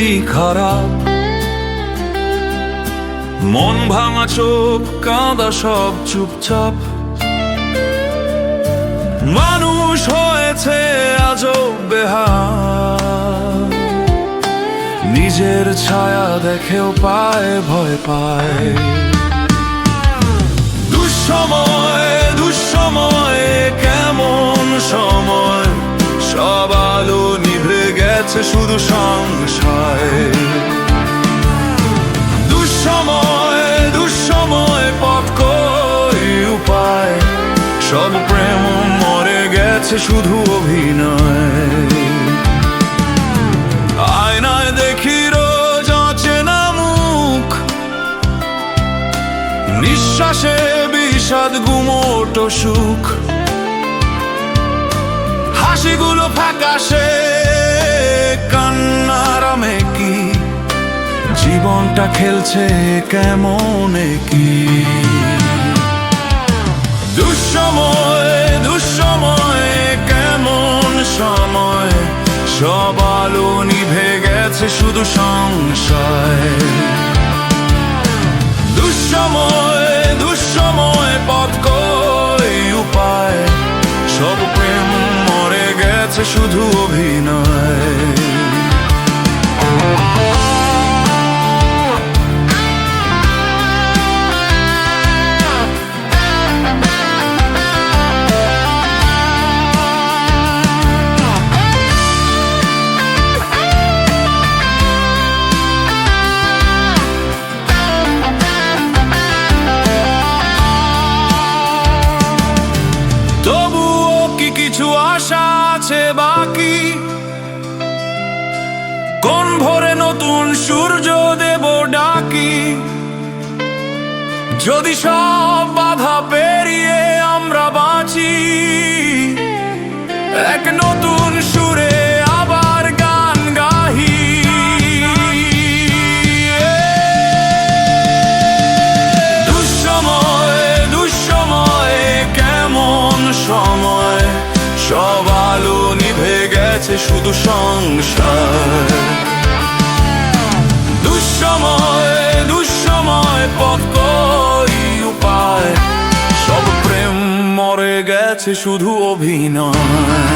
অতি খারাপ। মন ভাঙা চোখ, কাঁদা সব চুপচাপ। মানুষ হয়েছে আজও বেহা নিজের ছায়া দেখেও পায়, ভয় পায়। দুঃসময় গেছে শুধু সংশয়। দুঃসময় দুঃসময় পথ উপায়? সব প্রেম মরে গেছে শুধু অভিনয়। আয়নায় দেখি রোজ অচেনা মুখ। নিঃশ্বাসে বিষাদ গুমোটো সুখ। হাসিগুলো ফ্যাকাশে জীবনটা খেলছে কেমন কি দুঃসময় দুঃসময়, কেমন সময়? সব আলো নিভে গেছে শুধু সংশয়। দুঃসময় কোন ভোরে নতুন সূর্য দেব ডাকি? যদি সব বাধা পেরিয়ে আমরা বাঁচি গেছে শুধু সংসার। দুঃসময় দুঃসময় পথ কই উপায়? সব প্রেম মরে গেছে শুধু অভিনয়।